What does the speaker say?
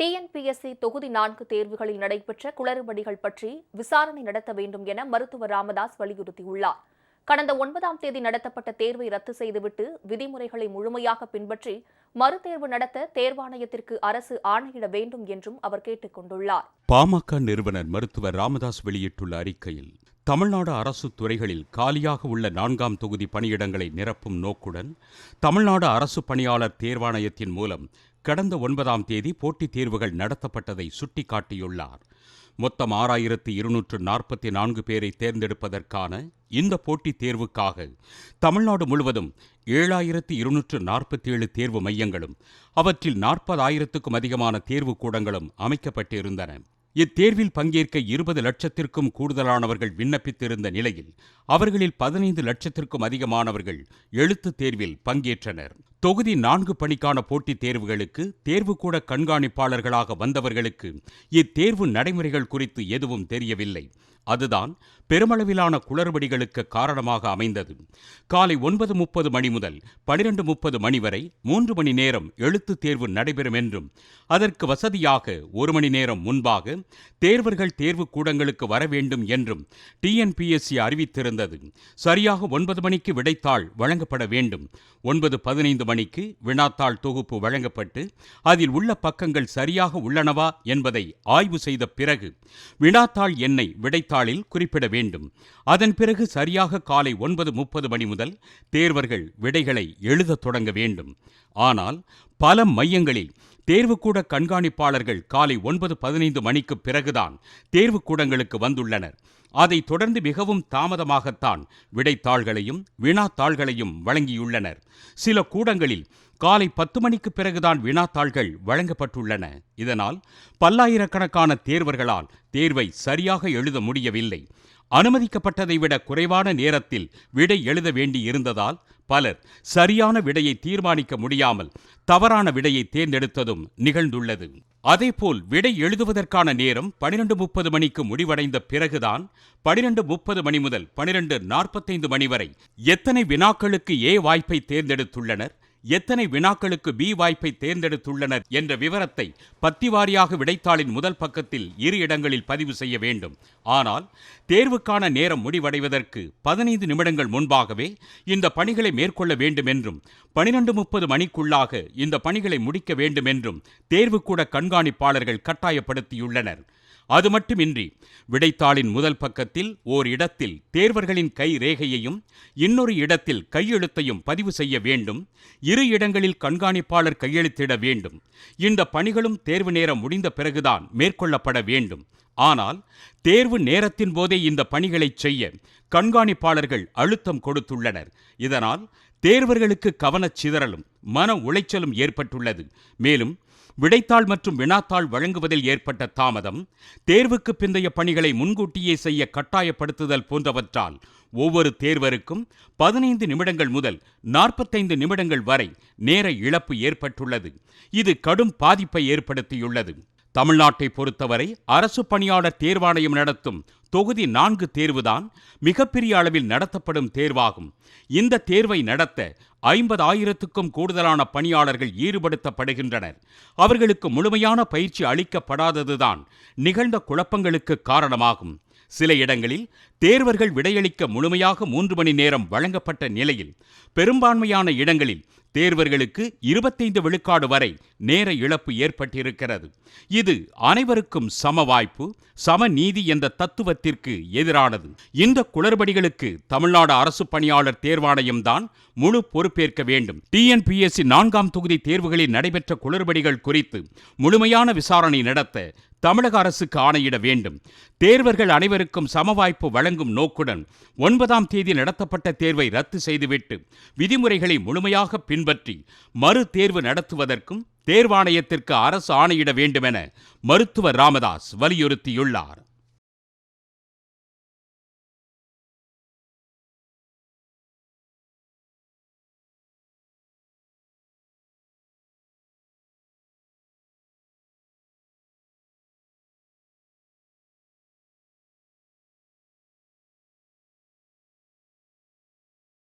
TNPSC தொகுதி நான்கு தேர்வுகளில் நடைபெற்ற குளறுபடிகள் பற்றி விசாரணை நடத்த வேண்டும் என மருத்துவர் ராமதாஸ் வலியுறுத்தியுள்ளார். கடந்த ஒன்பதாம் தேதி நடத்தப்பட்ட தேர்வை ரத்து செய்துவிட்டு விதிமுறைகளை முழுமையாக பின்பற்றி மறுதேர்வு நடத்த தேர்வாணையத்திற்கு அரசு ஆணையிட வேண்டும் என்றும் அவர் கேட்டுக் கொண்டுள்ளார். பாமக நிறுவனர் மருத்துவர் ராமதாஸ் வெளியிட்டுள்ள அறிக்கையில் தமிழ்நாடு அரசு துறைகளில் காலியாக உள்ள நான்காம் தொகுதி பணியிடங்களை நிரப்பும் நோக்குடன் தமிழ்நாடு அரசு பணியாளர் தேர்வாணையத்தின் மூலம் கடந்த ஒன்பதாம் தேதி போட்டித் தேர்வுகள் நடத்தப்பட்டதை சுட்டிக்காட்டியுள்ளார். மொத்தம் ஆறாயிரத்து இருநூற்று நாற்பத்தி நான்கு பேரை தேர்ந்தெடுப்பதற்கான இந்த போட்டித் தேர்வுக்காக தமிழ்நாடு முழுவதும் ஏழாயிரத்து இருநூற்று நாற்பத்தி ஏழு தேர்வு மையங்களும் அவற்றில் நாற்பதாயிரத்துக்கும் அதிகமான தேர்வு கூடங்களும் அமைக்கப்பட்டிருந்தன. இத்தேர்வில் பங்கேற்க இருபது லட்சத்திற்கும் கூடுதலானவர்கள் விண்ணப்பித்திருந்த நிலையில் அவர்களில் பதினைந்து லட்சத்திற்கும் அதிகமானவர்கள் எழுத்துத் தேர்வில் பங்கேற்றனர். தொகுதி நான்கு பணிக்கான போட்டித் தேர்வுகளுக்கு தேர்வுக்கூட கண்காணிப்பாளர்களாக வந்தவர்களுக்கு இத்தேர்வு நடைமுறைகள் குறித்து எதுவும் தெரியவில்லை. அதுதான் பெருமளவிலான குளறுபடிகளுக்கு காரணமாக அமைந்தது. காலை ஒன்பது முப்பது மணி முதல் பனிரெண்டு முப்பது மணி வரை மூன்று மணி நேரம் எழுத்துத் தேர்வு நடைபெறும் என்றும் அதற்கு வசதியாக ஒரு மணி நேரம் முன்பாக தேர்வர்கள் தேர்வு கூடங்களுக்கு வர வேண்டும் என்றும் டிஎன்பிஎஸ்சி அறிவித்திருந்தது. சரியாக ஒன்பது மணிக்கு விடைத்தாள் வழங்கப்பட வேண்டும். ஒன்பது பதினைந்து மணிக்கு வினாத்தாள் தொகுப்பு வழங்கப்பட்டு அதில் உள்ள பக்கங்கள் சரியாக உள்ளனவா என்பதை ஆய்வு செய்த பிறகு வினாத்தாள் எண்ணை விடைத்தாளில் குறிப்பிட வேண்டும். அதன் பிறகு சரியாக காலை ஒன்பது முப்பது மணி முதல் தேர்வர்கள் விடைகளை எழுதத் தொடங்க வேண்டும். ஆனால் பல மையங்களில் தேர்வுக்கூட கண்காணிப்பாளர்கள் காலை ஒன்பது பதினைந்து மணிக்கு பிறகுதான் தேர்வுக்கூடங்களுக்கு வந்துள்ளனர். அதைத் தொடர்ந்து மிகவும் தாமதமாகத்தான் விடைத்தாள்களையும் வினாத்தாள்களையும் வழங்கியுள்ளனர். சில கூடங்களில் காலை பத்து மணிக்கு பிறகுதான் வினாத்தாள்கள் வழங்கப்பட்டுள்ளன. இதனால் பல்லாயிரக்கணக்கான தேர்வர்களால் தேர்வை சரியாக எழுத முடியவில்லை. அனுமதிக்கப்பட்டதை விட குறைவான நேரத்தில் விடை எழுத வேண்டியிருந்ததால் பலர் சரியான விடையை தீர்மானிக்க முடியாமல் தவறான விடையை தேர்ந்தெடுத்ததும் நிகழ்ந்துள்ளது. அதேபோல் விடை எழுதுவதற்கான நேரம் பனிரெண்டு முப்பது மணிக்கு முடிவடைந்த பிறகுதான் பனிரெண்டு முப்பது மணி முதல் பனிரெண்டு நாற்பத்தைந்து மணி வரை எத்தனை வினாக்களுக்கு ஏ வாய்ப்பை தேர்ந்தெடுத்துள்ளனர்? எத்தனை வினாக்களுக்கு பி வாய்ப்பை தேர்ந்தெடுத்துள்ளனர் என்ற விவரத்தை பத்திவாரியாக விடைத்தாளின் முதல் பக்கத்தில் இரு இடங்களில் பதிவு செய்ய வேண்டும். ஆனால் தேர்வுக்கான நேரம் முடிவடைவதற்கு பதினைந்து நிமிடங்கள் முன்பாகவே இந்த பணிகளை மேற்கொள்ள வேண்டும் என்றும் பனிரெண்டு முப்பது மணிக்குள்ளாக இந்த பணிகளை முடிக்க வேண்டும் என்றும் தேர்வுக்கூட கண்காணிப்பாளர்கள் கட்டாயப்படுத்தியுள்ளனர். அது மட்டுமின்றி விடைத்தாளின் முதல் பக்கத்தில் ஓர் இடத்தில் தேர்வர்களின் கை ரேகையையும் இன்னொரு இடத்தில் கையெழுத்தையும் பதிவு செய்ய வேண்டும் இரு இடங்களில் கண்காணிப்பாளர் கையெழுத்திட வேண்டும். இந்த பணிகளும் தேர்வு நேரம் முடிந்த பிறகுதான் மேற்கொள்ளப்பட வேண்டும். ஆனால் தேர்வு நேரத்தின் போதே இந்த பணிகளை செய்ய கண்காணிப்பாளர்கள் அழுத்தம் கொடுத்துள்ளனர். இதனால் தேர்வர்களுக்கு கவனச் சிதறலும் மன உளைச்சலும் ஏற்பட்டுள்ளது. மேலும் விடைத்தாள் மற்றும் வினாத்தாள் வழங்குவதில் ஏற்பட்ட தாமதம் தேர்வுக்கு பிந்தைய பணிகளை முன்கூட்டியே செய்ய கட்டாயப்படுத்துதல் போன்றவற்றால் ஒவ்வொரு தேர்வருக்கும் பதினைந்து நிமிடங்கள் முதல் நாற்பத்தைந்து நிமிடங்கள் வரை நேர இழப்பு ஏற்பட்டுள்ளது. இது கடும் பாதிப்பை ஏற்படுத்தியுள்ளது. தமிழ்நாட்டை பொறுத்தவரை அரசு பணியாளர் தேர்வாணையம் நடத்தும் தொகுதி நான்கு தேர்வுதான் மிகப்பெரிய அளவில் நடத்தப்படும் தேர்வாகும். இந்த தேர்வை நடத்த ஐம்பது ஆயிரத்துக்கும் கூடுதலான பணியாளர்கள் ஈடுபடுத்தப்படுகின்றனர். அவர்களுக்கு முழுமையான பயிற்சி அளிக்கப்படாததுதான் நிகழ்ந்த குழப்பங்களுக்கு காரணமாகும். சில இடங்களில் தேர்வர்கள் விடையளிக்க முழுமையாக மூன்று மணி நேரம் வழங்கப்பட்ட நிலையில் பெரும்பான்மையான இடங்களில் தேர்வர்களுக்கு இருபத்தைந்து விழுக்காடு வரை நேர இழப்பு ஏற்பட்டிருக்கிறது. இது அனைவருக்கும் சம வாய்ப்பு சம நீதி என்ற தத்துவத்திற்கு எதிரானது. இந்த குளறுபடிகளுக்கு தமிழ்நாடு அரசு பணியாளர் தேர்வாணையம்தான் முழு பொறுப்பேற்க வேண்டும். டிஎன்பிஎஸ்சி நான்காம் தொகுதி தேர்வுகளில் நடைபெற்ற குளறுபடிகள் குறித்து முழுமையான விசாரணை நடத்த தமிழக அரசுக்கு ஆணையிட வேண்டும். தேர்வர்கள் அனைவருக்கும் சமவாய்ப்பு வழங்கும் நோக்குடன் ஒன்பதாம் தேதி நடத்தப்பட்ட தேர்வை ரத்து செய்துவிட்டு விதிமுறைகளை முழுமையாக பின்பற்றி மறு தேர்வு நடத்துவதற்கும் தேர்வாணையத்திற்கு அரசு ஆணையிட வேண்டுமென மருத்துவர் ராமதாஸ் வலியுறுத்தியுள்ளார்.